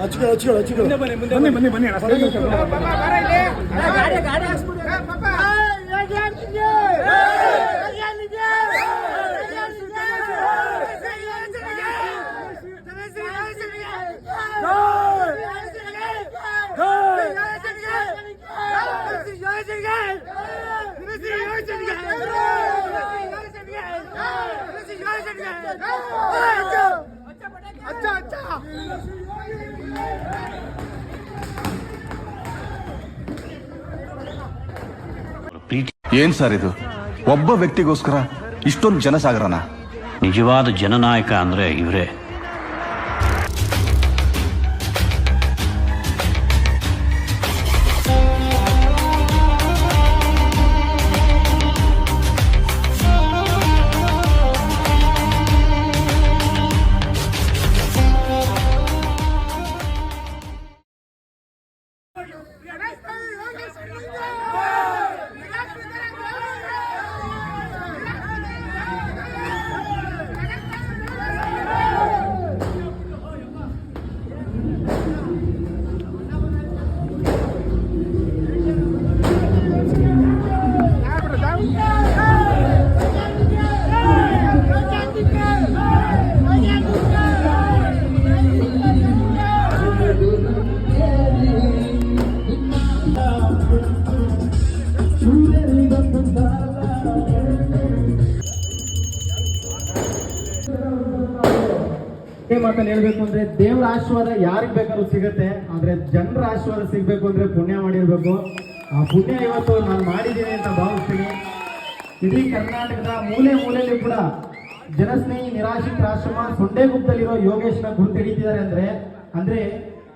ಹಚ್ಕೊ ಹಚ್ಕೊ ಹಚ್ಕೊ ಬನ್ನಿ ಬನ್ನಿ ಬನ್ನಿ ಬನ್ನಿ ಅಣ್ಣ, ಏನ್ ಸರ್ ಇದು? ಒಬ್ಬ ವ್ಯಕ್ತಿಗೋಸ್ಕರ ಇಷ್ಟೊಂದು ಜನಸಾಗರನ? ನಿಜವಾದ ಜನನಾಯಕ ಅಂದ್ರೆ ಇವರೇ. ಇದೇ ಮಾತಲ್ಲಿ ಹೇಳ್ಬೇಕು ಅಂದ್ರೆ ದೇವರ ಆಶೀರ್ವಾದ ಯಾರಿಗೆ ಬೇಕಾದ್ರೂ ಸಿಗುತ್ತೆ, ಆದ್ರೆ ಜನರ ಆಶೀರ್ವಾದ ಸಿಗ್ಬೇಕು ಅಂದ್ರೆ ಪುಣ್ಯ ಮಾಡಿರ್ಬೇಕು. ಆ ಪುಣ್ಯ ಇವತ್ತು ನಾನು ಮಾಡಿದ್ದೀನಿ ಅಂತ ಭಾವಿಸ್ತೀನಿ. ಇಡೀ ಕರ್ನಾಟಕದ ಮೂಲೆ ಮೂಲೆಯಲ್ಲಿ ಕೂಡ ಜನಸ್ನೇಹಿ ನಿರಾಶ್ರಿತ ಆಶ್ರಮ ಸೊಂಡೆಗುಪ್ಪದಲ್ಲಿರೋ ಯೋಗೇಶ್ನ ಗುರುತು ಹಿಡಿತಿದ್ದಾರೆ ಅಂದ್ರೆ ಅಂದ್ರೆ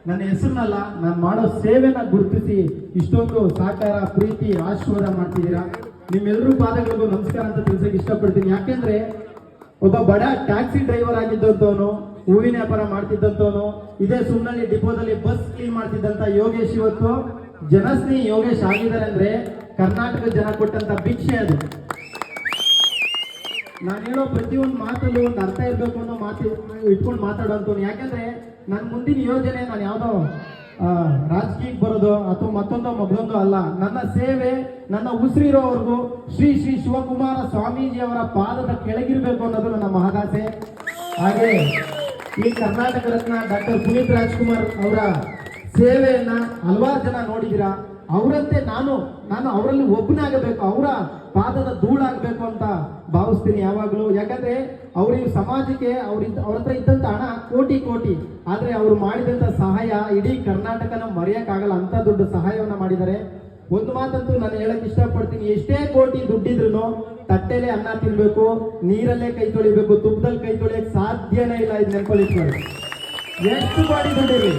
ನನ್ನ ಹೆಸರನ್ನಲ್ಲ, ನಾನು ಮಾಡೋ ಸೇವೆನ ಗುರುತಿಸಿ ಇಷ್ಟೊಂದು ಸಹಕಾರ, ಪ್ರೀತಿ, ಆಶೀರ್ವಾದ ಮಾಡ್ತಿದ್ದೀರಾ? ನಿಮ್ಮೆಲ್ಲರೂ ಪಾದಗಳಿಗೂ ನಮಸ್ಕಾರ ಅಂತ ತಿಳ್ಸಕ್ಕೆ ಇಷ್ಟಪಡ್ತೀನಿ. ಯಾಕೆಂದ್ರೆ, ಒಬ್ಬ ಬಡ ಟ್ಯಾಕ್ಸಿ ಡ್ರೈವರ್ ಆಗಿದ್ದಂತವನು ಹೂವಿನ ವ್ಯಾಪಾರ ಮಾಡ್ತಿದ್ದಂತವನು, ಇದೇ ಸುಮ್ಮನಲ್ಲಿ ಡಿಪೋದಲ್ಲಿ ಬಸ್ ಕ್ಲೀನ್ ಮಾಡ್ತಿದ್ದಂತ ಯೋಗೇಶ್ ಇವತ್ತು. ಜನಸ್ನೇಹಿ ಯೋಗೇಶ್ ಆಗಿದ್ದಾರೆ ಅಂದ್ರೆ ಕರ್ನಾಟಕ ಜನ ಕೊಟ್ಟಂತ ಭಿಕ್ಷೆ ಅದು. ನಾನು ಹೇಳೋ ಪ್ರತಿಯೊಂದು ಮಾತಲ್ಲೂ ಒಂದು ಅರ್ಥ ಇರಬೇಕು ಅನ್ನೋ ಮಾತು ಇಟ್ಕೊಂಡು ಮಾತಾಡೋಂಥವ್ನು ಯಾಕಂದ್ರೆ ನನ್ನ ಮುಂದಿನ ಯೋಜನೆ ನಾನು ಯಾವುದೋ ರಾಜಕೀಯಕ್ಕೆ ಬರೋದು ಅಥವಾ ಮತ್ತೊಂದು ಮಗದೊಂದು ಅಲ್ಲ, ನನ್ನ ಸೇವೆ, ನನ್ನ ಉಸಿರಿರೋವರೆಗೂ ಶ್ರೀ ಶ್ರೀ ಶಿವಕುಮಾರ ಸ್ವಾಮೀಜಿ ಅವರ ಪಾದದ ಕೆಳಗಿರ್ಬೇಕು ಅನ್ನೋದು ನನ್ನ ಮಹದಾಸೆ. ಹಾಗೆ ಈ ಕರ್ನಾಟಕ ರತ್ನ ಡಾಕ್ಟರ್ ಪುನೀತ್ ರಾಜ್ಕುಮಾರ್ ಅವರ ಸೇವೆಯನ್ನ ಹಲವಾರು ಜನ ನೋಡಿದ್ದೀರಾ? ಅವರಂತೆ ನಾನು ನಾನು ಅವರಲ್ಲಿ ಒಬ್ಬನಾಗಬೇಕು ಅವರ ಪಾದದ ಧೂಳಾಗಬೇಕು ಅಂತ ಭಾವಿಸ್ತೀನಿ ಯಾವಾಗಲೂ. ಯಾಕಂದ್ರೆ ಅವರಿಗೆ ಸಮಾಜಕ್ಕೆ ಅವ್ರಿಂದ ಅವ್ರ ಹತ್ರ ಇದ್ದಂತ ಹಣ ಕೋಟಿ ಕೋಟಿ. ಆದ್ರೆ ಅವರು ಮಾಡಿದಂತ ಸಹಾಯ ಇಡೀ ಕರ್ನಾಟಕನ ಮರೆಯಕ್ಕಾಗಲ್ಲ. ಅಂತ ದೊಡ್ಡ ಸಹಾಯವನ್ನ ಮಾಡಿದ್ದಾರೆ. ಒಂದು ಮಾತಂತೂ ನಾನು ಹೇಳಕ್ ಇಷ್ಟಪಡ್ತೀನಿ, ಎಷ್ಟೇ ಕೋಟಿ ದುಡ್ಡಿದ್ರು ತಟ್ಟೆಲೆ ಅನ್ನ ತಿನ್ಬೇಕು, ನೀರಲ್ಲೇ ಕೈ ತೊಳಿಬೇಕು, ತುಪ್ಪದಲ್ಲಿ ಕೈ ತೊಳಿಯಕ್ ಸಾಧ್ಯನೇ ಇಲ್ಲ ಇದು ನೆನ್ಕೊಳ್ಳಿಟ್ಕೊಳ್ಳಿ ಎಷ್ಟು ಕೋಟಿ ದುಡ್ಡಿರಿ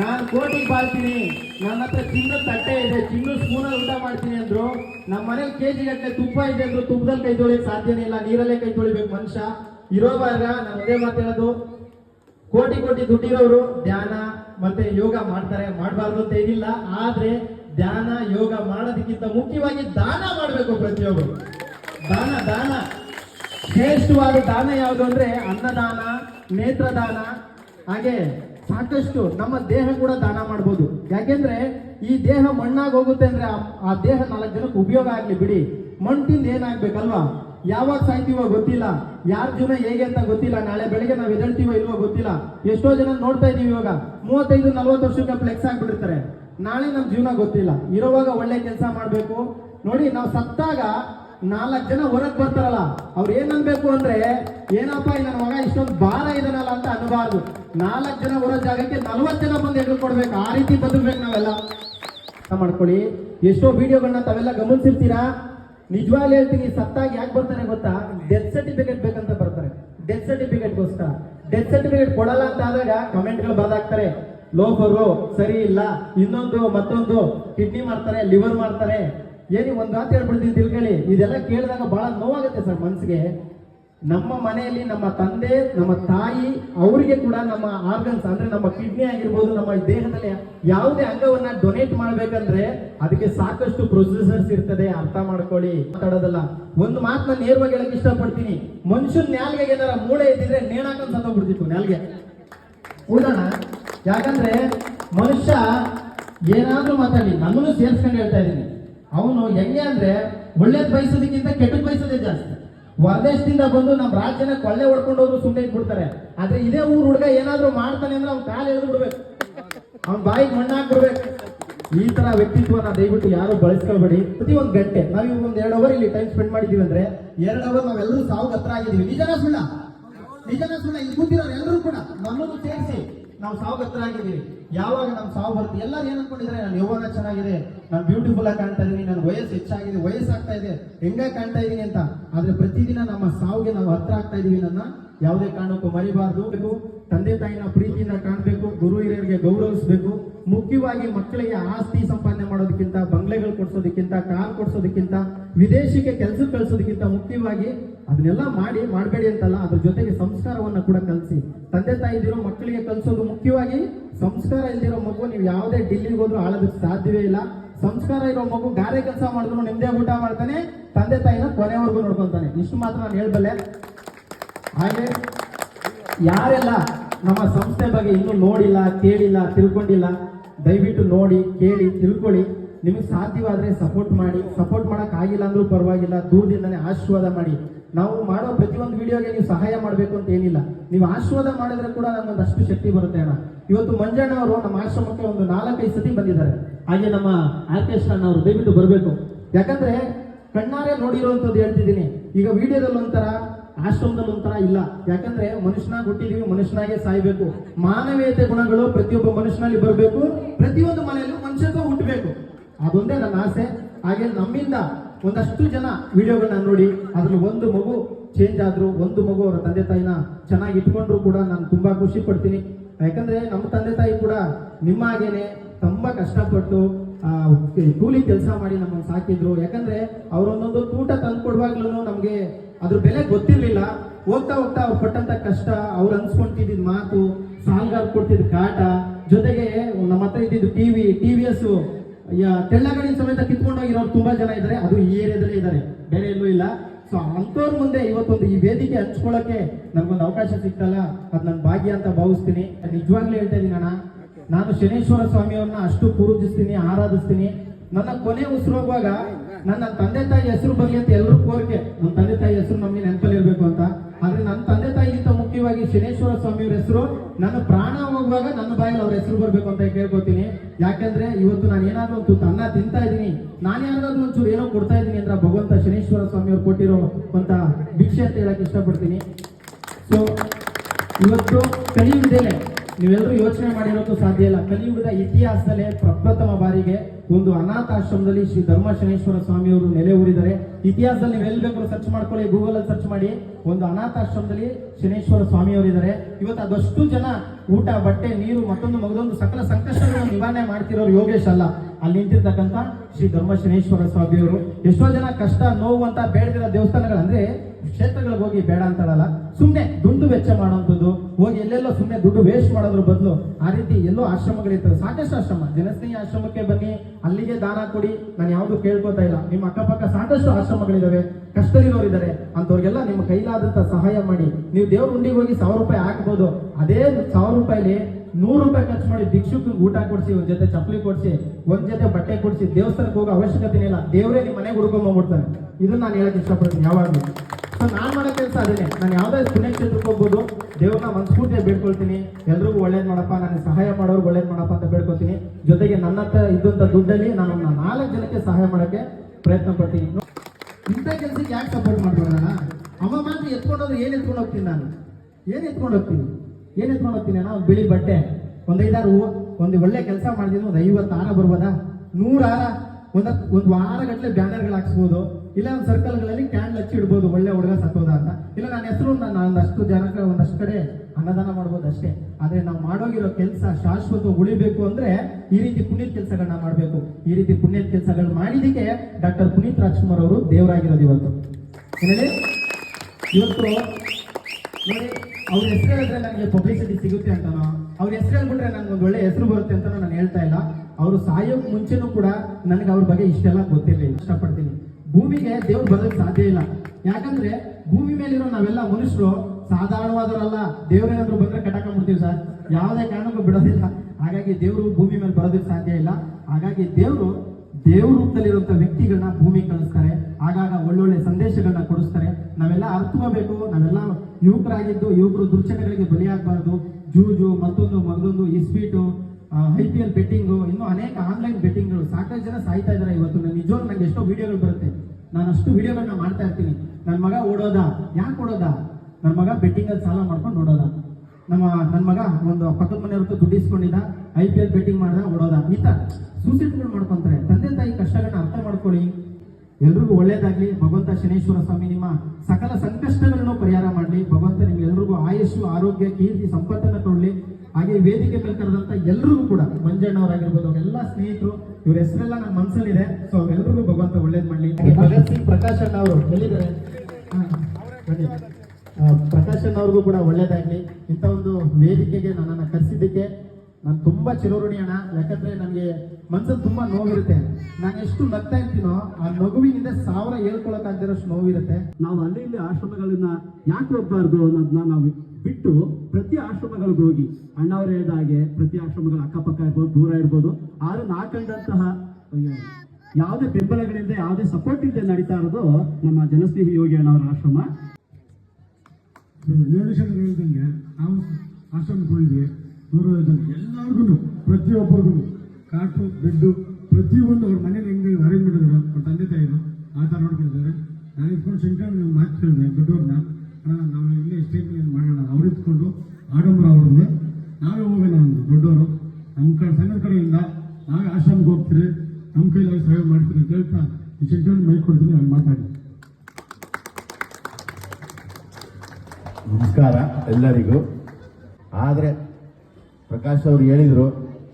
ನಾನು ಕೋಟಿ ಬಾಳ್ತೀನಿ, ನನ್ನ ಹತ್ರ ಚಿನ್ನದ ತಟ್ಟೆ ಇದೆ ಚಿನ್ನ ಸ್ಪೂನಲ್ಲಿ ಊಟ ಮಾಡ್ತೀನಿ ಅಂದ್ರು ನಮ್ಮ ಮನೇಲಿ ಕೆಜಿ ಗಟ್ಟಲೆ ತುಪ್ಪ ಇದೆ ಅಂದ್ರು, ತುಪ್ಪದಲ್ಲಿ ಕೈ ತೊಳಿಯಕ್ ಸಾಧ್ಯನೇ ಇಲ್ಲ, ನೀರಲ್ಲೇ ಕೈ ತೊಳಿಬೇಕು ಮನುಷ್ಯ. ಇರೋವಾಗ ನಾನು ಅದೇ ಮಾತಾಡೋದು ಕೋಟಿ ಕೋಟಿ ದುಡ್ಡಿರೋರು ಧ್ಯಾನ ಮತ್ತೆ ಯೋಗ ಮಾಡ್ತಾರೆ, ಮಾಡಬಾರ್ದು ಅಂತ ಏನಿಲ್ಲ, ಆದ್ರೆ ಧ್ಯಾನ ಯೋಗ ಮಾಡೋದಕ್ಕಿಂತ ಮುಖ್ಯವಾಗಿ ದಾನ ಮಾಡಬೇಕು ಪ್ರತಿಯೊಬ್ಬರು. ದಾನ ದಾನ. ಶ್ರೇಷ್ಠವಾದ ದಾನ ಯಾವುದು ಅಂದ್ರೆ ಅನ್ನದಾನ, ನೇತ್ರದಾನ. ಹಾಗೆ ಸಾಕಷ್ಟು ನಮ್ಮ ದೇಹ ಕೂಡ ದಾನ ಮಾಡ್ಬೋದು. ಯಾಕೆಂದ್ರೆ ಈ ದೇಹ ಮಣ್ಣಾಗಿ ಹೋಗುತ್ತೆ ಅಂದ್ರೆ ಆ- ದೇಹ ನಾಲ್ಕು ಜನಕ್ಕೆ ಉಪಯೋಗ ಆಗ್ಲಿ ಬಿಡಿ. ಮಣ್ಣಿಂದ ಏನಾಗ್ಬೇಕಲ್ವಾ? ಯಾವಾಗ ಸಾಯ್ತೀವೋ ಗೊತ್ತಿಲ್ಲ. ಯಾರ ಜೀವನ ಹೇಗೆ ಅಂತ ಗೊತ್ತಿಲ್ಲ. ನಾಳೆ ಬೆಳಿಗ್ಗೆ ನಾವು ಎದಳ್ತೀವೋ ಇಲ್ವೋ ಗೊತ್ತಿಲ್ಲ. ಎಷ್ಟೋ ಜನ ನೋಡ್ತಾ ಇದೀವಿ ಇವಾಗ. ಮೂವತ್ತೈದು, ನಲ್ವತ್ತು ವರ್ಷಕ್ಕೆ ಫ್ಲೆಕ್ಸ್ ಆಗ್ಬಿಟ್ಟಿರ್ತಾರೆ. ನಾಳೆ ನಮ್ಮ ಜೀವನ ಗೊತ್ತಿಲ್ಲ. ಇರೋವಾಗ ಒಳ್ಳೆ ಕೆಲಸ ಮಾಡಬೇಕು. ನೋಡಿ, ನಾವು ಸತ್ತಾಗ ನಾಲ್ಕು ಜನ ಹೊರಗೆ ಬರ್ತಾರಲ್ಲ, ಅವ್ರು ಏನ್ ಅನ್ಬೇಕು ಅಂದ್ರೆ, ಏನಪ್ಪ ನನ್ನ ಮಗ ಇಷ್ಟೊಂದು ಭಾರ ಇದನ್ನಲ್ಲ ಅಂತ ಅನ್ಬಾರ್ದು. ನಾಲ್ಕು ಜನ ಹೊರ ಜಾಗಕ್ಕೆ ನಲ್ವತ್ತು ಜನ ಬಂದು ಎದುರು ಕೊಡ್ಬೇಕು. ಆ ರೀತಿ ಬದುಕ್ಬೇಕು ನಾವೆಲ್ಲ. ಮಾಡ್ಕೊಳ್ಳಿ. ಎಷ್ಟೋ ವಿಡಿಯೋಗಳನ್ನ ತಾವೆಲ್ಲ ಗಮನಿಸಿರ್ತೀರಾ? ನಿಜವಾಗ್ಲೂ ಹೇಳ್ತೀನಿ, ಸತ್ತಾಗ ಯಾಕೆ ಬರ್ತಾರೆ ಗೊತ್ತಾ? ಡೆತ್ ಸರ್ಟಿಫಿಕೇಟ್ ಬೇಕಂತ ಬರ್ತಾರೆ. ಡೆತ್ ಸರ್ಟಿಫಿಕೇಟ್ಗೋಸ್ಕರ. ಡೆತ್ ಸರ್ಟಿಫಿಕೇಟ್ ಕೊಡಲ್ಲ ಅಂತ ಆದಾಗ ಕಮೆಂಟ್ಗಳು ಬರ್ದಾಕ್ತಾರೆ ಲೋಫರು ಸರಿ ಇಲ್ಲ, ಇನ್ನೊಂದು ಮತ್ತೊಂದು ಕಿಡ್ನಿ ಮಾಡ್ತಾರೆ ಲಿವರ್ ಮಾಡ್ತಾರೆ. ಏನಿ ಒಂದು ಮಾತು ಹೇಳ್ಬಿಡ್ತೀನಿ ತಿಳ್ಕೊಳ್ಳಿ. ಇದೆಲ್ಲ ಕೇಳಿದಾಗ ಬಹಳ ನೋವಾಗುತ್ತೆ ಸರ್ ಮನಸ್ಸಿಗೆ ನಮ್ಮ ಮನೆಯಲ್ಲಿ ನಮ್ಮ ತಂದೆ, ನಮ್ಮ ತಾಯಿ, ಅವರಿಗೆ ಕೂಡ ನಮ್ಮ ಆರ್ಗನ್ಸ್ ಅಂದ್ರೆ ನಮ್ಮ ಕಿಡ್ನಿ ಆಗಿರ್ಬೋದು, ನಮ್ಮ ದೇಹದಲ್ಲಿ ಯಾವುದೇ ಅಂಗವನ್ನ ಡೊನೇಟ್ ಮಾಡ್ಬೇಕಂದ್ರೆ ಅದಕ್ಕೆ ಸಾಕಷ್ಟು ಪ್ರೊಸೀಜರ್ಸ್ ಇರ್ತದೆ, ಅರ್ಥ ಮಾಡ್ಕೊಳ್ಳಿ. ಮಾತಾಡೋದಲ್ಲ. ಒಂದು ಮಾತು ನಾನು ನೇರವಾಗಿ ಹೇಳಕ್ ಇಷ್ಟಪಡ್ತೀನಿ. ಮನುಷ್ಯನ್ ನ್ಯಾಲ್ಗೆ ಏನಾರ ಮೂಳೆ ಇದ್ದಿದ್ರೆ ನೇಣಾಕಂತ ಸತ್ತೋಗ್ಬಿಡ್ತಿತ್ತು ನ್ಯಾಲ್ಗೆ. ಹೌದಣ್ಣ? ಯಾಕಂದ್ರೆ ಮನುಷ್ಯ ಏನಾದ್ರೂ ಮಾತಾಡಿ ನನ್ನನ್ನು ಸೇರ್ಸ್ಕೊಂಡು ಹೇಳ್ತಾ ಇದ್ದೀನಿ. ಅವನು ಹೆಂಗೆ ಅಂದ್ರೆ ಒಳ್ಳೇದು ಬಯಸೋದಕ್ಕಿಂತ ಕೆಟ್ಟದ್ ಬಯಸೋದೇ ಜಾಸ್ತಿ. ಹೊರದೇಶದಿಂದ ಬಂದು ನಮ್ಮ ರಾಜ್ಯನ ಕೊಳ್ಳೆ ಹೊಡ್ಕೊಂಡು ಸುಮ್ಮನೆ ಇಟ್ಬಿಡ್ತಾರೆ ಆದ್ರೆ ಇದೇ ಊರು ಹುಡುಗ ಏನಾದ್ರೂ ಮಾಡ್ತಾನೆ ಅಂದ್ರೆ ಅವ್ನ ಕಾಲು ಎಳೆದು ಬಿಡ್ಬೇಕು. ಅವ್ನ ಬಾಯಿಗೆ ಮಣ್ಣು ಹಾಕ್ಬಿಡ್ಬೇಕು ಈ ತರ ವ್ಯಕ್ತಿತ್ವನ ದಯವಿಟ್ಟು ಯಾರು ಬಳಸ್ಕೊಳ್ಬೇಡಿ. ಪ್ರತಿ ಒಂದು ಗಂಟೆ, ನಾವು ಇವಾಗ ಒಂದ್ ಎರಡು ಅವರ್ ಇಲ್ಲಿ ಟೈಮ್ ಸ್ಪೆಂಡ್ ಮಾಡಿದೀವಿ ಅಂದ್ರೆ ಎರಡು ಅವರ್ ನಾವೆಲ್ಲರೂ ಸಾವು ಹತ್ರ ಆಗಿದ್ದೀವಿ ನಿಜನ ಸುಳ್ಳ? ನಿಜನ ಸುಳ್ಳ? ಇಲ್ಲಿ ಕೂತಿರೋರು ಎಲ್ಲರೂ ಕೂಡ ನಮ್ಮನ್ನು ಸೇರಿಸಿ. ನಾವು ಸಾವು ಹತ್ರ ಆಗಿದ್ದೀವಿ ಯಾವಾಗ ನಮ್ಮ ಸಾವು ಬರುತ್ತೆ? ಎಲ್ಲರೂ ಏನು ಅನ್ಕೊಂಡಿದ್ರೆ ನಾನು ಯೋಗ ಚೆನ್ನಾಗಿದೆ. ನಾನು ಬ್ಯೂಟಿಫುಲ್ ಆಗಿ ಕಾಣ್ತಾ ಇದೀನಿ. ನನ್ನ ವಯಸ್ಸು ಹೆಚ್ಚಾಗಿದೆ. ವಯಸ್ಸಾಗ್ತಾ ಇದೆ. ಹೆಂಗೆ ಕಾಣ್ತಾ ಇದ್ದೀನಿ ಅಂತ? ಆದ್ರೆ ಪ್ರತಿದಿನ ನಮ್ಮ ಸಾವಿಗೆ ನಾವು ಹತ್ರ ಆಗ್ತಾ ಇದೀವಿ ನನ್ನ ಯಾವುದೇ ಕಾರಣಕ್ಕೂ ಮರಿಬಾರ್ದು. ತಂದೆ ತಾಯಿನ ಪ್ರೀತಿಯಿಂದ ಕಾಣಬೇಕು. ಗುರು ಹಿರಿಯರಿಗೆ ಗೌರವಿಸಬೇಕು. ಮುಖ್ಯವಾಗಿ ಮಕ್ಕಳಿಗೆ ಆಸ್ತಿ ಸಂಪಾದನೆ ಮಾಡೋದಕ್ಕಿಂತ, ಬಂಗ್ಲೆಗಳು ಕೊಡ್ಸೋದಕ್ಕಿಂತ, ಕಾರ್ ಕೊಡ್ಸೋದಕ್ಕಿಂತ ವಿದೇಶಕ್ಕೆ ಕೆಲಸ ಕಳಿಸೋದಕ್ಕಿಂತ ಮುಖ್ಯವಾಗಿ ಅದನ್ನೆಲ್ಲ ಮಾಡಿ, ಮಾಡಬೇಡಿ ಅಂತಲ್ಲ, ಅದ್ರ ಜೊತೆಗೆ ಸಂಸ್ಕಾರವನ್ನ ಕೂಡ ಕಲಿಸಿ. ತಂದೆ ತಾಯಿ ಇದ್ದಿರೋ ಮಕ್ಕಳಿಗೆ ಕಲಿಸೋದು ಮುಖ್ಯವಾಗಿ ಸಂಸ್ಕಾರ ಇಲ್ದಿರೋ ಮಗು, ನೀವು ಯಾವುದೇ ಡಿಲ್ಲಿಗೆ ಹೋದ್ರೂ ಆಳೋದಕ್ಕೆ ಸಾಧ್ಯವೇ ಇಲ್ಲ. ಸಂಸ್ಕಾರ ಇರೋ ಮಗು ಗಾರೆ ಕೆಲಸ ಮಾಡಿದ್ರು ನಿಮ್ದೇ ಊಟ ಮಾಡ್ತಾನೆ, ತಂದೆ ತಾಯಿನ ಕೊನೆವರೆಗೂ ನೋಡ್ಕೊಂತಾನೆ. ಇಷ್ಟು ಮಾತ್ರ ನಾನು ಹೇಳ್ಬಲ್ಲೆ. ಹಾಗೆ ಯಾರೆಲ್ಲ ನಮ್ಮ ಸಂಸ್ಥೆ ಬಗ್ಗೆ ಇನ್ನೂ ನೋಡಿಲ್ಲ, ಕೇಳಿಲ್ಲ, ತಿಳ್ಕೊಂಡಿಲ್ಲ ದಯವಿಟ್ಟು ನೋಡಿ, ಕೇಳಿ, ತಿಳ್ಕೊಳ್ಳಿ. ನಿಮಗೆ ಸಾಧ್ಯವಾದರೆ ಸಪೋರ್ಟ್ ಮಾಡಿ. ಸಪೋರ್ಟ್ ಮಾಡೋಕ್ಕಾಗಿಲ್ಲ ಅಂದ್ರೂ ಪರವಾಗಿಲ್ಲ. ದೂರದಿಂದನೇ ಆಶೀರ್ವಾದ ಮಾಡಿ. ನಾವು ಮಾಡೋ ಪ್ರತಿಯೊಂದು ವಿಡಿಯೋಗೆ ನೀವು ಸಹಾಯ ಮಾಡಬೇಕು ಅಂತ ಏನಿಲ್ಲ. ನೀವು ಆಶೀರ್ವಾದ ಮಾಡಿದ್ರೆ ಕೂಡ ನಮ್ಗೊಂದಷ್ಟು ಶಕ್ತಿ ಬರುತ್ತೆ ಅಣ್ಣ. ಇವತ್ತು ಮಂಜಣ್ಣ ಅವರು ನಮ್ಮ ಆಶ್ರಮಕ್ಕೆ ಒಂದು ನಾಲ್ಕೈದು ಸತಿ ಬಂದಿದ್ದಾರೆ. ಹಾಗೆ ನಮ್ಮ ಆರ್ಕೆಸ್ಟ್ರಾ ಅವರು ದಯವಿಟ್ಟು ಬರಬೇಕು. ಯಾಕಂದ್ರೆ ಕಣ್ಣಾರೆ ನೋಡಿರುವಂಥದ್ದು ಹೇಳ್ತಿದ್ದೀನಿ. ಈಗ ವಿಡಿಯೋದಲ್ಲಿ ಒಂಥರ ಆಶ್ರಮದಲ್ಲಿ ಒಂಥರ ಇಲ್ಲ. ಯಾಕಂದ್ರೆ ಮನುಷ್ಯನಾಗ ಹುಟ್ಟಿದೀವಿ, ಮನುಷ್ಯನಾಗೆ ಸಾಯ್ಬೇಕು. ಮಾನವೀಯತೆ ಗುಣಗಳು ಪ್ರತಿಯೊಬ್ಬ ಮನುಷ್ಯನಲ್ಲಿ ಬರಬೇಕು. ಪ್ರತಿಯೊಂದು ಮನೆಯಲ್ಲೂ ಮನುಷ್ಯತ್ವ ಹುಟ್ಟಬೇಕು. ಅದೊಂದೇ ನನ್ನ ಆಸೆ. ಹಾಗೆ ನಮ್ಮಿಂದ ಒಂದಷ್ಟು ಜನ ವಿಡಿಯೋಗಳನ್ನ ನೋಡಿ, ಅದ್ರಲ್ಲಿ ಒಂದು ಮಗು ಚೇಂಜ್ ಆದ್ರು, ಒಂದು ಮಗು ಅವರ ತಂದೆ ತಾಯಿನ ಚೆನ್ನಾಗಿ ಇಟ್ಕೊಂಡ್ರು ಕೂಡ ನಾನು ತುಂಬಾ ಖುಷಿ ಪಡ್ತೀನಿ. ಯಾಕಂದ್ರೆ ನಮ್ಮ ತಂದೆ ತಾಯಿ ಕೂಡ ನಿಮ್ಮ ಹಾಗೇನೆ ತುಂಬಾ ಕಷ್ಟಪಟ್ಟು ಕೂಲಿ ಕೆಲಸ ಮಾಡಿ ನಮ್ಮನ್ನು ಸಾಕಿದ್ರು. ಯಾಕಂದ್ರೆ ಅವರೊಂದೊಂದು ಊಟ ತಂದು ಕೊಡುವಾಗ್ಲೂ ನಮ್ಗೆ ಅದ್ರ ಬೆಲೆ ಗೊತ್ತಿರ್ಲಿಲ್ಲ. ಹೋಗ್ತಾ ಹೋಗ್ತಾ ಅವ್ರು ಪಟ್ಟಂತ ಕಷ್ಟ, ಅವ್ರು ಅನ್ಸ್ಕೊಂತಿದ್ದ ಮಾತು, ಸಾಲ್ಗಾರ್ ಕೊಡ್ತಿದ್ದ ಕಾಟ, ಜೊತೆಗೆ ನಮ್ಮ ಹತ್ರ ಇದ್ದಿದ್ದು ಟಿವಿ ಟಿ ವಿ ಎಸ್ ತೆಳ್ಳಗಡಿ ಸಮೇತ ಕಿತ್ಕೊಂಡೋಗಿರೋರು ತುಂಬಾ ಜನ ಇದ್ದಾರೆ. ಅದು ಈ ಏರಿಯಾದಲ್ಲೇ ಇದ್ದಾರೆ. ಬೇರೆ ಎಲ್ಲೂ ಇಲ್ಲ. ಸೊ ಅಂಥವ್ರ ಮುಂದೆ ಇವತ್ತೊಂದು ಈ ವೇದಿಕೆ ಹಂಚ್ಕೊಳ್ಳೋಕೆ ನನ್ಗೊಂದು ಅವಕಾಶ ಸಿಗ್ತಲ್ಲ ಅದು ನನ್ನ ಭಾಗ್ಯ ಅಂತ ಭಾವಿಸ್ತೀನಿ. ನಿಜವಾಗ್ಲೂ ಹೇಳ್ತಾ ಇದ್ದೀನಿ ಅಣ್ಣ. ನಾನು ಶನೇಶ್ವರ ಸ್ವಾಮಿಯವ್ರನ್ನ ಅಷ್ಟು ಪೂಜಿಸ್ತೀನಿ ಆರಾಧಿಸ್ತೀನಿ. ನನ್ನ ಕೊನೆ ಉಸಿರು ಹೋಗುವಾಗ ನನ್ನ ತಂದೆ ತಾಯಿ ಹೆಸರು ಬಗ್ಗೆ ಅಂತ ಎಲ್ಲರೂ ಕೋರಿಕೆ. ನನ್ನ ತಂದೆ ತಾಯಿ ಹೆಸರು ನಮಗೆ ನೆನಪಲ್ಲಿ ಇರಬೇಕು ಅಂತ. ಆದ್ರೆ ನನ್ನ ತಂದೆ ತಾಯಿಗಿಂತ ಮುಖ್ಯವಾಗಿ ಶನೇಶ್ವರ ಸ್ವಾಮಿಯವ್ರ ಹೆಸರು ನನ್ನ ಪ್ರಾಣ ಹೋಗುವಾಗ ನನ್ನ ಬಾಯಲ್ಲಿ ಅವ್ರ ಹೆಸರು ಬರಬೇಕು ಅಂತ ಕೇಳ್ಕೊತೀನಿ. ಯಾಕಂದ್ರೆ ಇವತ್ತು ನಾನು ಏನಾದ್ರೂ ಒಂದು ತನ್ನ ತಿಂತಾ ಇದ್ದೀನಿ. ನಾನು ಯಾರಾದ್ರೂ ಒಂಚೂರು ಏನೋ ಕೊಡ್ತಾ ಇದ್ದೀನಿ ಅಂದ್ರೆ ಭಗವಂತ ಶನೇಶ್ವರ ಸ್ವಾಮಿಯವ್ರು ಕೊಟ್ಟಿರೋ ಅಂತ ಭಿಕ್ಷೆ ಅಂತ ಹೇಳಕ್ ಇಷ್ಟಪಡ್ತೀನಿ. ಸೊ ಇವತ್ತು ಕಲಿಯುಗದಲ್ಲೇ ನೀವೆಲ್ಲರೂ ಯೋಚನೆ ಮಾಡಿರೋದು ಸಾಧ್ಯ ಇಲ್ಲ. ಕಲಿಯುಗದ ಇತಿಹಾಸದಲ್ಲೇ ಪ್ರಪ್ರಥಮ ಬಾರಿಗೆ ಒಂದು ಅನಾಥಾಶ್ರಮದಲ್ಲಿ ಶ್ರೀ ಧರ್ಮಶನೇಶ್ವರ ಸ್ವಾಮಿಯವರು ನೆಲೆ ಊರಿದ್ದಾರೆ. ಇತಿಹಾಸದಲ್ಲಿ ನೀವು ಎಲ್ಲಿ ಬೇಕಾದ್ರೂ ಸರ್ಚ್ ಮಾಡ್ಕೊಳ್ಳಿ ಗೂಗಲ್ ಅಲ್ಲಿ ಸರ್ಚ್ ಮಾಡಿ. ಒಂದು ಅನಾಥಾಶ್ರಮದಲ್ಲಿ ಶನೇಶ್ವರ ಸ್ವಾಮಿಯವರಿದ್ದಾರೆ. ಇವತ್ತು ಅದಷ್ಟು ಜನ ಊಟ, ಬಟ್ಟೆ, ನೀರು, ಮತ್ತೊಂದು ಮಗದೊಂದು ಸಕಲ ಸಂಕಷ್ಟಗಳನ್ನು ನಿವಾರಣೆ ಮಾಡ್ತಿರೋರು ಯೋಗೇಶ್ ಅಲ್ಲ. ಅಲ್ಲಿ ನಿಂತಿರ್ತಕ್ಕಂಥ ಶ್ರೀ ಧರ್ಮಶನೇಶ್ವರ ಸ್ವಾಮಿಯವರು. ಎಷ್ಟೋ ಜನ ಕಷ್ಟ, ನೋವು ಅಂತ ಬೇಡದಿರೋ ದೇವಸ್ಥಾನಗಳು ಅಂದ್ರೆ ಕ್ಷೇತ್ರಗಳಿಗೆ ಹೋಗಿ ಬೇಡ ಅಂತಾಳಲ್ಲ ಸುಮ್ಮನೆ ದುಡ್ಡು ವೆಚ್ಚ ಮಾಡುವಂಥದ್ದು, ಹೋಗಿ ಎಲ್ಲೆಲ್ಲೋ ಸುಮ್ಮನೆ ದುಡ್ಡು ವೇಸ್ಟ್ ಮಾಡೋದ್ರ ಬದಲು ಆ ರೀತಿ ಎಲ್ಲೋ ಆಶ್ರಮಗಳಿರ್ತವೆ ಸಾಕಷ್ಟು ಆಶ್ರಮ. ಜನಸ್ನೇಹಿ ಆಶ್ರಮಕ್ಕೆ ಬನ್ನಿ, ಅಲ್ಲಿಗೆ ದಾನ ಕೊಡಿ. ನಾನು ಯಾವುದು ಕೇಳ್ಕೊತಾ ಇಲ್ಲ. ನಿಮ್ಮ ಅಕ್ಕಪಕ್ಕ ಸಾಕಷ್ಟು ಆಶ್ರಮಗಳಿದಾವೆ. ಕಷ್ಟದಲ್ಲಿರೋರಿದ್ದಾರೆ ಅಂಥವ್ರಿಗೆಲ್ಲ ನಿಮ್ಮ ಕೈಲಾದಂತ ಸಹಾಯ ಮಾಡಿ. ನೀವು ದೇವ್ರ ಉಂಡಿಗೆ ಹೋಗಿ ಸಾವಿರ ರೂಪಾಯಿ ಹಾಕ್ಬೋದು. ಅದೇ ಸಾವಿರ ರೂಪಾಯಿಲಿ ನೂರು ರೂಪಾಯಿ ಖರ್ಚು ಮಾಡಿ ಭಿಕ್ಷುಕ್ ಊಟ ಕೊಡಿಸಿ, ಒಂದ್ ಜೊತೆ ಚಪ್ಪಲಿ ಕೊಡಿಸಿ, ಒಂದ್ ಜೊತೆ ಬಟ್ಟೆ ಕೊಡಿಸಿ ದೇವಸ್ಥಾನಕ್ಕೆ ಹೋಗೋ ಅವಶ್ಯಕತೆ ಇಲ್ಲ. ದೇವರೇ ನಿಮ್ಮ ಮನೆಗೆ ಹುಡ್ಕೊಂಡ್ಬಂದ್ಬಿಡ್ತಾನೆ ಇದನ್ನ ನಾನು ಹೇಳಕ್ ಇಷ್ಟಪಡ್ತೀನಿ ಯಾವಾಗಲೂ. ನಾನು ಮಾಡೋ ಕೆಲಸ ಅದೇನೆ. ನಾನು ಯಾವುದೇ ಪುಣ್ಯಕ್ಷೇತ್ರಕ್ಕೆ ಹೋಗ್ಬೋದು, ದೇವ್ರನ್ನ ಮನಸ್ಫೂರ್ತಿಯಾಗಿ ಬೇಡ್ಕೊಳ್ತೀನಿ. ಎಲ್ರಿಗೂ ಒಳ್ಳೇದು ಮಾಡಪ್ಪ, ನನಗೆ ಸಹಾಯ ಮಾಡೋರು ಒಳ್ಳೇದು ಮಾಡಪ್ಪ ಅಂತ ಬೇಡ್ಕೊತೀನಿ ಜೊತೆಗೆ ನನ್ನ ಹತ್ರ ಇದ್ದಂಥ ದುಡ್ಡಲ್ಲಿ ನಾನು ನಾಲ್ಕು ಜನಕ್ಕೆ ಸಹಾಯ ಮಾಡೋಕ್ಕೆ ಪ್ರಯತ್ನ ಪಡ್ತೀನಿ. ಇಂಥ ಕೆಲಸಕ್ಕೆ ಯಾಕೆ ಸಪೋರ್ಟ್ ಮಾಡ್ಬೇಡಣ ಅವ ಮಾತ್ರ ಎತ್ಕೊಂಡೋದ್ರೆ ಏನು ಎತ್ಕೊಂಡು ಹೋಗ್ತೀನಿ ನಾನು? ಏನು ಎತ್ಕೊಂಡು ಹೋಗ್ತೀನಿ? ಏನು ಎತ್ಕೊಂಡು ಹೋಗ್ತೀನಿ ಅಣ್ಣ ಒಂದು ಬಿಳಿ ಬಟ್ಟೆ ಒಂದ್ ಐದಾರು ಒಂದು ಒಳ್ಳೆ ಕೆಲಸ ಮಾಡಿದ್ರೆ ಒಂದು ಐವತ್ತು ಆರ ಬರ್ಬೋದಾ? ನೂರಾರ ಒಂದ್ ಒಂದು ವಾರ ಗಟ್ಟಲೆ ಬ್ಯಾನರ್ಗಳು ಹಾಕ್ಸ್ಬೋದು. ಇಲ್ಲ ಒಂದು ಸರ್ಕಲ್ಗಳಲ್ಲಿ ಕ್ಯಾಂಡ್ ಹಚ್ಚಿ ಇಡ್ಬೋದು, ಒಳ್ಳೆ ಹುಡುಗ ಸತ್ತೋದ ಅಂತ. ಇಲ್ಲ ನನ್ನ ಹೆಸರು ನಾನು ಒಂದಷ್ಟು ಜನಕ್ಕೆ ಒಂದಷ್ಟು ಕಡೆ ಅನ್ನದಾನ ಮಾಡ್ಬೋದು ಅಷ್ಟೇ. ಆದರೆ ನಾವು ಮಾಡೋಗಿರೋ ಕೆಲಸ ಶಾಶ್ವತ ಉಳಿಬೇಕು ಅಂದ್ರೆ ಈ ರೀತಿ ಪುಣ್ಯದ ಕೆಲಸಗಳನ್ನ ಮಾಡಬೇಕು. ಈ ರೀತಿ ಪುಣ್ಯದ ಕೆಲಸಗಳು ಮಾಡಿದಕ್ಕೆ ಡಾಕ್ಟರ್ ಪುನೀತ್ ರಾಜ್ಕುಮಾರ್ ಅವರು ದೇವರಾಗಿರೋದು ಇವತ್ತು. ಏನೇಳಿ ಇವತ್ತು ನೋಡಿ, ಅವ್ರ ಹೆಸರು ಹೇಳಿದ್ರೆ ನನಗೆ ಪಬ್ಲಿಸಿಟಿ ಸಿಗುತ್ತೆ ಅಂತನೋ, ಅವ್ರ ಹೆಸರು ಹೇಳ್ಬಿಟ್ರೆ ನನಗೆ ಒಂದು ಒಳ್ಳೆ ಹೆಸರು ಬರುತ್ತೆ ಅಂತ ನಾನು ಹೇಳ್ತಾ ಇಲ್ಲ. ಅವರು ಸಾಯೋಕ್ ಮುಂಚೆನೂ ಕೂಡ ನನಗೆ ಅವ್ರ ಬಗ್ಗೆ ಇಷ್ಟೆಲ್ಲ ಗೊತ್ತಿರಲಿಲ್ಲ. ಇಷ್ಟಪಡ್ತೀನಿ. ಭೂಮಿಗೆ ದೇವ್ರು ಬರೋದಕ್ಕೆ ಸಾಧ್ಯ ಇಲ್ಲ. ಯಾಕಂದ್ರೆ ಭೂಮಿ ಮೇಲಿರೋ ನಾವೆಲ್ಲ ಮನುಷ್ಯರು ಸಾಧಾರಣವಾದವರಲ್ಲ. ದೇವ್ರೇನಾದ್ರು ಬಂದ್ರೆ ಕಟಾಕೊಂಡ್ಬಿಡ್ತೀವಿ ಸರ್. ಯಾವುದೇ ಕಾರಣಕ್ಕೂ ಬಿಡೋದಿಲ್ಲ. ಹಾಗಾಗಿ ದೇವರು ಭೂಮಿ ಮೇಲೆ ಬರೋದಕ್ಕೆ ಸಾಧ್ಯ ಇಲ್ಲ. ಹಾಗಾಗಿ ದೇವರು ದೇವ್ರ ರೂಪದಲ್ಲಿರುವಂತ ವ್ಯಕ್ತಿಗಳನ್ನ ಭೂಮಿ ಕಳಿಸ್ತಾರೆ. ಆಗಾಗ ಒಳ್ಳೊಳ್ಳೆ ಸಂದೇಶಗಳನ್ನ ಕೊಡಿಸ್ತಾರೆ. ನಾವೆಲ್ಲ ಅರ್ಥಕೋಬೇಕು ನಾವೆಲ್ಲ ಯುವಕರಾಗಿದ್ದು, ಯುವಕರು ದುರ್ಚಟಗಳಿಗೆ ಬಲಿಯಾಗಬಾರ್ದು. ಜೂಜು, ಮತ್ತೊಂದು, ಮಗದೊಂದು ಇಸ್ಪೀಟು ಐ ಪಿ ಎಲ್ ಬೆಟ್ಟಿಂಗು, ಇನ್ನೂ ಅನೇಕ ಆನ್ಲೈನ್ ಬೆಟ್ಟಿಂಗ್ಗಳು ಸಾಕಷ್ಟು ಜನ ಸಾಯ್ತಾ ಇದ್ದಾರೆ ಇವತ್ತು. ನಾನು ನಿಜವಾಗ್ಲೂ ನಂಗೆ ಎಷ್ಟೋ ವಿಡಿಯೋಗಳು ಬರುತ್ತೆ. ಅಷ್ಟು ವಿಡಿಯೋಗಳನ್ನ ಮಾಡ್ತಾ ಇರ್ತೀನಿ. ನನ್ನ ಮಗ ಓಡೋದ? ಯಾಕೆ ಓಡೋದ? ನನ್ನ ಮಗ ಬೆಟ್ಟಿಂಗ್ ಅಲ್ಲಿ ಸಾಲ ಮಾಡ್ಕೊಂಡು ಓಡೋದ. ನಮ್ಮ ನನ್ನ ಮಗ ಒಂದು ಪಕ್ಕದ ಮನೆಯವ್ರ ದುಡ್ಡು ಇಸ್ಕೊಂಡಿದ್ದ ಐ ಪಿ ಎಲ್ ಬೆಟ್ಟಿಂಗ್ ಮಾಡ್ದ ಓಡೋದ. ಈ ತರ ಸೂಸೈಡ್ಗಳು ಮಾಡ್ಕೊಂತಾರೆ. ತಂದೆ ತಾಯಿ ಕಷ್ಟಗಳನ್ನ ಅರ್ಥ ಮಾಡ್ಕೊಳ್ಳಿ. ಎಲ್ರಿಗೂ ಒಳ್ಳೇದಾಗ್ಲಿ. ಭಗವಂತ ಶನೇಶ್ವರ ಸ್ವಾಮಿ ನಿಮ್ಮ ಸಕಲ ಸಂಕಷ್ಟಗಳನ್ನು ಪರಿಹಾರ ಮಾಡಲಿ. ಭಗವಂತ ನಿಮ್ಗೆಲ್ರಿಗೂ ಆಯಸ್ಸು ಆರೋಗ್ಯ ಕೀರ್ತಿ ಸಂಪತ್ತನ್ನು ಕೊಡಲಿ ಹಾಗೆ ವೇದಿಕೆ ಮೇಲೆ ಕರೆದಂತ ಎಲ್ರಿಗೂ ಕೂಡ ಮಂಜಣ್ಣವರಾಗಿರ್ಬೋದು ಅವರೆಲ್ಲ ಸ್ನೇಹಿತರು ಇವ್ರ ಹೆಸರೆಲ್ಲ ನನ್ನ ಮನಸ್ಸಲ್ಲಿದೆ ಸೊ ಎಲ್ಲರಿಗೂ ಭಗವಂತ ಒಳ್ಳೇದು ಮಾಡಲಿ. ಭಗತ್ ಸಿಂಗ್ ಪ್ರಕಾಶ್ ಅಣ್ಣ ಅವರು ಎಲ್ಲಿದ್ದಾರೆ. ಪ್ರಕಾಶ್ ಅಣ್ಣ ಅವ್ರಿಗೂ ಕೂಡ ಒಳ್ಳೇದಾಗ್ಲಿ. ಇಂಥ ಒಂದು ವೇದಿಕೆಗೆ ನನ್ನನ್ನು ಕರೆಸಿದ್ದಕ್ಕೆ ನಾನು ತುಂಬಾ ಚಿರೋರುಣಿ ಅಣ್ಣ. ಯಾಕಂದ್ರೆ ನನಗೆ ಮನ್ಸಲ್ಲಿ ತುಂಬಾ ನೋವಿರುತ್ತೆ. ನಾನು ಎಷ್ಟು ನಗ್ತಾ ಇರ್ತೀನೋ ಆ ನಗುವಿನಿಂದ ಸಾವಿರ ಹೇಳ್ಕೊಳಕ್ ಆಗದಿರೋಷ್ಟು ನೋವಿರುತ್ತೆ. ನಾವು ಅಲ್ಲಿ ಇಲ್ಲಿ ಆಶ್ರಮಗಳನ್ನ ಯಾಕೆ ಹೋಗ್ಬಾರ್ದು ಅನ್ನೋದನ್ನ ನಾವು ಬಿಟ್ಟು ಪ್ರತಿ ಆಶ್ರಮಗಳಿಗೆ ಹೋಗಿ ಅಣ್ಣವ್ರು ಹೇಳಿದ ಹಾಗೆ ಪ್ರತಿ ಆಶ್ರಮಗಳ ಅಕ್ಕಪಕ್ಕ ಇರ್ಬೋದು ದೂರ ಇರ್ಬೋದು ಆದ್ರೆ ನಾ ಕಂಡಂತಹ ಅಯ್ಯೋ, ಯಾವುದೇ ಬೆಂಬಲಗಳಿಂದ ಯಾವುದೇ ಸಪೋರ್ಟ್ ಇಲ್ಲದೆ ನಡೀತಾ ಇರೋದು ನಮ್ಮ ಜನಸ್ನೇಹಿ ಯೋಗಿ ಅಣ್ಣವರ ಆಶ್ರಮ. ಹೇಳ್ದಂಗೆ ನಾವು ಆಶ್ರಮಕ್ಕೆ ಹೋಗಿದ್ವಿ ಇದ್ದಂಗೆ ಎಲ್ಲರಿಗೂ ಪ್ರತಿಯೊಬ್ಬರಿಗೂ ಕಾಟು, ಬೆಡ್ಡು, ಪ್ರತಿಯೊಂದು ಅವ್ರ ಮನೇಲಿ ಹೆಂಗೆ ಅರೇಂಜ್ ಮಾಡಿದ್ರು ಅವ್ರ ತಂದೆ ತಾಯಿರು ಆ ಥರ ನೋಡ್ಕೊಂಡಿದ್ದಾರೆ. ನಾನು ಇಟ್ಕೊಂಡು ಶಂಕರ್ ಮಾತು ಕೇಳಿದೆ ದೊಡ್ಡವ್ರನ್ನ ನಾವು ಇಲ್ಲೇ ಸ್ಟೇಟ್ ಮಾಡೋಣ. ಅವ್ರು ಇಟ್ಕೊಂಡು ಆಡಂಬರ ಅವ್ರನ್ನ, ನಾವೇ ಹೋಗೋಣ ಒಂದು ದೊಡ್ಡವರು. ನಮ್ಮ ಕಡೆ ಸಣ್ಣ ಕಡೆಯಿಂದ ನಾವೇ ಆಶ್ರಮಕ್ಕೆ ಹೋಗ್ತೀರಿ ನಮ್ಮ ಕೈಲಾಗಿ ಸಹಾಯ ಮಾಡ್ತೀರಿ ಅಂತ ಹೇಳ್ತಾ ಈ ಶಂಕರ್ ಮೈ ಕೊಡ್ತೀನಿ ಅವ್ರು ಮಾತಾಡಿ. ನಮಸ್ಕಾರ ಎಲ್ಲರಿಗೂ. ಪ್ರಕಾಶ್ ಅವ್ರು ಹೇಳಿದರು,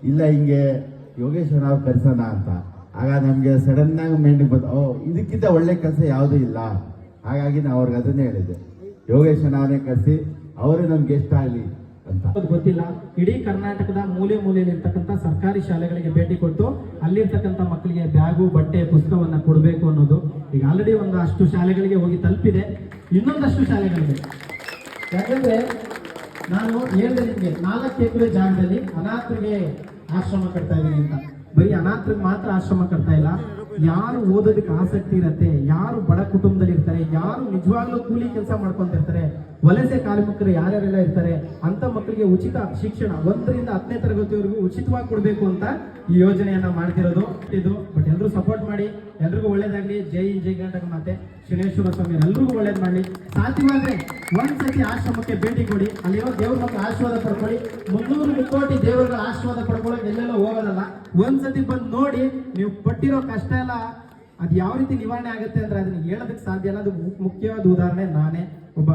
ಇಲ್ಲ ಹಿಂಗೆ ಯೋಗೇಶ್ವರ ಅವ್ರು ಕರ್ಸೋಣ ಅಂತ. ಆಗ ನಮಗೆ ಸಡನ್ನಾಗಿ ಮೈಂಡ್ ಬಂತು ಓ, ಇದಕ್ಕಿಂತ ಒಳ್ಳೆ ಕೆಲಸ ಯಾವುದೂ ಇಲ್ಲ. ಹಾಗಾಗಿ ನಾವು ಅವ್ರಿಗೆ ಅದನ್ನೇ ಹೇಳಿದ್ದೆ. ಯೋಗೇಶ್ವರ ಅವರೇ ಕರೆಸಿ, ಅವರೇ ನಮ್ಗೆ ಗೆಸ್ಟ್ ಆಗಲಿ ಅಂತ. ಗೊತ್ತಿಲ್ಲ. ಇಡೀ ಕರ್ನಾಟಕದ ಮೂಲೆ ಮೂಲೆಯಲ್ಲಿ ಇರ್ತಕ್ಕಂಥ ಸರ್ಕಾರಿ ಶಾಲೆಗಳಿಗೆ ಭೇಟಿ ಕೊಟ್ಟು ಅಲ್ಲಿರ್ತಕ್ಕಂಥ ಮಕ್ಕಳಿಗೆ ಬ್ಯಾಗು, ಬಟ್ಟೆ, ಪುಸ್ತಕವನ್ನು ಕೊಡಬೇಕು ಅನ್ನೋದು. ಈಗ ಆಲ್ರೆಡಿ ಒಂದು ಅಷ್ಟು ಶಾಲೆಗಳಿಗೆ ಹೋಗಿ ತಲುಪಿದೆ. ಇನ್ನೊಂದಷ್ಟು ಶಾಲೆಗಳಿಗೆ. ಯಾಕಂದ್ರೆ ನಾನು ಹೇಳಿದೆ ನಿಮಗೆ ನಾಲ್ಕು ಎಕರೆ ಜಾಗದಲ್ಲಿ ಅನಾಥರಿಗೆ ಆಶ್ರಮ ಕಟ್ತಾ ಇದ್ದೀನಿ ಅಂತ. ಬರೀ ಅನಾಥರಿಗೆ ಮಾತ್ರ ಆಶ್ರಮ ಕಟ್ತಾ ಇಲ್ಲ. ಯಾರು ಓದೋದಕ್ಕೆ ಆಸಕ್ತಿ ಇರತ್ತೆ, ಯಾರು ಬಡ ಕುಟುಂಬದಲ್ಲಿ ಇರ್ತಾರೆ ಯಾರು ನಿಜವಾಗ್ಲೂ ಕೂಲಿ ಕೆಲಸ ಮಾಡ್ಕೊಂತಿರ್ತಾರೆ ವಲಸೆ ಕಾರ್ಮಿಕರು ಯಾರ್ಯಾರೆಲ್ಲ ಇರ್ತಾರೆ ಅಂತ ಮಕ್ಕಳಿಗೆ ಉಚಿತ ಶಿಕ್ಷಣ ಒಂದರಿಂದ ಹತ್ತನೇ ತರಗತಿವರೆಗೂ ಉಚಿತವಾಗಿ ಕೊಡಬೇಕು ಅಂತ ಈ ಯೋಜನೆಯನ್ನ ಮಾಡ್ತಿರೋದು. ಇದು ಬಟ್ ಎಲ್ಲರೂ ಸಪೋರ್ಟ್ ಮಾಡಿ, ಎಲ್ರಿಗೂ ಒಳ್ಳೇದಾಗ್ಲಿ. ಜೈ ಜೈ ಗಂಟಕ ಮಾತೆ. ಶನೇಶ್ವರ ಸ್ವಾಮಿ ಎಲ್ರಿಗೂ ಒಳ್ಳೇದ್ ಮಾಡಿ ಸಾಧ್ಯವಾದ್ರೆ ಒಂದ್ಸತಿ ಆಶ್ರಮಕ್ಕೆ ಭೇಟಿ ಕೊಡಿ. ಅಲ್ಲಿರೋ ದೇವ್ರ ಮಕ್ಕಳು ಆಶೀರ್ವಾದ ಪಡ್ಕೊಳ್ಳಿ. ಮುನ್ನೂರು ಕೋಟಿ ದೇವರ ಆಶೀರ್ವಾದ ಪಡ್ಕೊಳ್ಳೋಕೆ ಎಲ್ಲೆಲ್ಲೋ ಹೋಗೋದಲ್ಲ. ಒಂದ್ಸತಿ ಬಂದು ನೋಡಿ, ನೀವು ಪಟ್ಟಿರೋ ಕಷ್ಟ ಎಲ್ಲ ಅದು ಯಾವ ರೀತಿ ನಿವಾರಣೆ ಆಗುತ್ತೆ ಅಂದ್ರೆ ಅದನ್ನ ಹೇಳೋದಕ್ಕೆ ಸಾಧ್ಯ ಇಲ್ಲ. ಅದು ಮುಖ್ಯವಾದ ಉದಾಹರಣೆ ನಾನೇ. ಒಬ್ಬ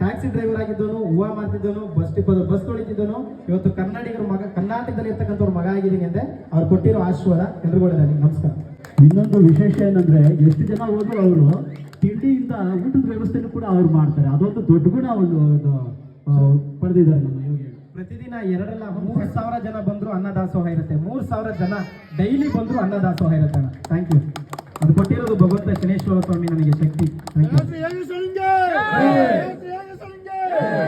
ಟ್ಯಾಕ್ಸಿ ಡ್ರೈವರ್ ಆಗಿದ್ದನು ಹೂವು ಮಾಡ್ತಿದ್ದನು ಬಸ್ ಡಿಪೋದ ಬಸ್ ತೊಳಿತಿದ್ದನು ಇವತ್ತು ಕನ್ನಡಿಗರ ಮಗ ಕರ್ನಾಟಕದಲ್ಲಿ ಇರ್ತಕ್ಕಂಥವ್ರ ಮಗ ಆಗಿದ್ದೀನಿ ಅಂದ್ರೆ ಅವ್ರು ಕೊಟ್ಟಿರೋ ಆಶೀರ್ವಾದ ಎಲ್ರಿಗೂ ನಮಸ್ಕಾರ. ಇನ್ನೊಂದು ವಿಶೇಷ ಏನಂದ್ರೆ ಎಷ್ಟು ಜನ ಹೋದ್ರು ಅವರು ತಿಂಡಿಯಿಂದ ಊಟದ ವ್ಯವಸ್ಥೆನೂ ಕೂಡ ಅವ್ರು ಮಾಡ್ತಾರೆ. ಅದೊಂದು ದೊಡ್ಡ ಗುಣ ಒಂದು ಪಡೆದಿದ್ದಾರೆ ನಮ್ಮ ಯೋಗಿ ಪ್ರತಿದಿನ ಎರಡಲ್ಲ ಮೂರು ಸಾವಿರ ಜನ ಬಂದ್ರು ಅನ್ನದಾಸೋಹ ಇರುತ್ತೆ. ಮೂರು ಸಾವಿರ ಜನ ಡೈಲಿ ಬಂದ್ರು ಅನ್ನದಾಸೋಹ ಇರುತ್ತೆ ಥ್ಯಾಂಕ್ ಯು ಅದು ಕೊಟ್ಟಿರೋದು ಭಗವಂತ ಶನೇಶ್ವರ ಸ್ವಾಮಿ ನನಗೆ ಶಕ್ತಿ. Thank you Yeah.